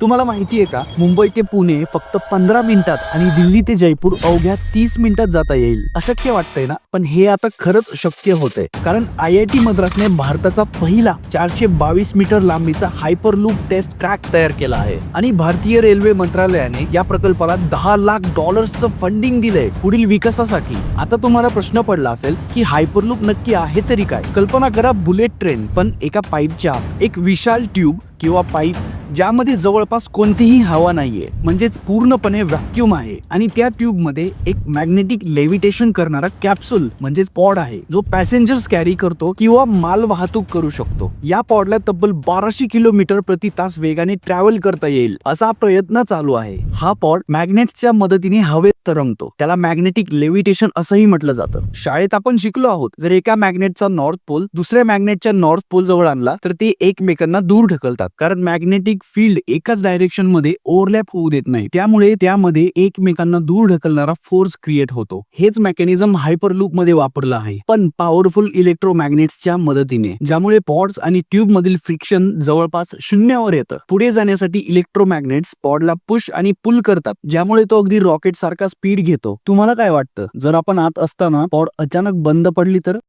तुम्हाला माहिती आहे का? मुंबई ते पुणे फक्त पंधरा मिनिटात आणि दिल्ली ते जयपूर अवघ्या तीस मिनिटात जाता येईल. अशक्य वाटतंय ना? पण हे आता खरंच शक्य होतंय. कारण आय आय टी मद्रासने भारताचा पहिला चारशे बावीस मीटर लांबीचा हायपर लूप टेस्ट ट्रॅक तयार केला आहे. आणि भारतीय रेल्वे मंत्रालयाने या प्रकल्पाला दहा लाख डॉलर्सचं फंडिंग दिलंय. पुढील विकासासाठी आता तुम्हाला प्रश्न पडला असेल की हायपरलूप नक्की आहे तरी काय? कल्पना करा बुलेट ट्रेन पण एका पाईपच्या एक विशाल ट्यूब किंवा पाईप ज्यामध्ये जवळपास कोणतीही हवा नाहीये म्हणजेच पूर्णपणे व्हॅक्युम आहे. आणि त्या ट्यूबमध्ये एक मॅग्नेटिक लेव्हिटेशन करणारा कॅप्सूल म्हणजेच पॉड आहे जो पॅसेंजर्स कॅरी करतो किंवा माल वाहतूक करू शकतो. या पॉडला तब्बल बाराशे किलोमीटर प्रति तास वेगाने ट्रॅव्हल करता येईल असा प्रयत्न चालू आहे. हा पॉड मॅग्नेटच्या मदतीने हवेत तरंगतो. त्याला मॅग्नेटिक लेव्हिटेशन असंही म्हटलं जातं. शाळेत आपण शिकलो आहोत जर एका मॅग्नेटचा नॉर्थ पोल दुसऱ्या मॅग्नेटच्या नॉर्थ पोल जवळ आणला तर ते एकमेकांना दूर ढकलतात. कारण मॅग्नेटिक फील्ड एकाच डायरेक्शनमध्ये ओव्हरलॅप होऊ देत नाही. त्यामुळे त्यामध्ये एकमेकांना दूर ढकलणारा फोर्स क्रिएट होतो. हेच मेकॅनिझम हायपर लूपमध्ये वापरलं आहे. पण पॉवरफुल इलेक्ट्रोमॅग्नेट्सच्या मदतीने ज्यामुळे पॉड्स आणि ट्यूब मधील फ्रिक्शन जवळपास शून्यावर येतं. पुढे जाण्यासाठी इलेक्ट्रोमॅग्नेट्स पॉडला पुश आणि पुल करतात ज्यामुळे तो अगदी रॉकेट सारखा स्पीड घेतो. तुम्हाला काय वाटतं? जर आपण आत असताना पॉड अचानक बंद पडली तर?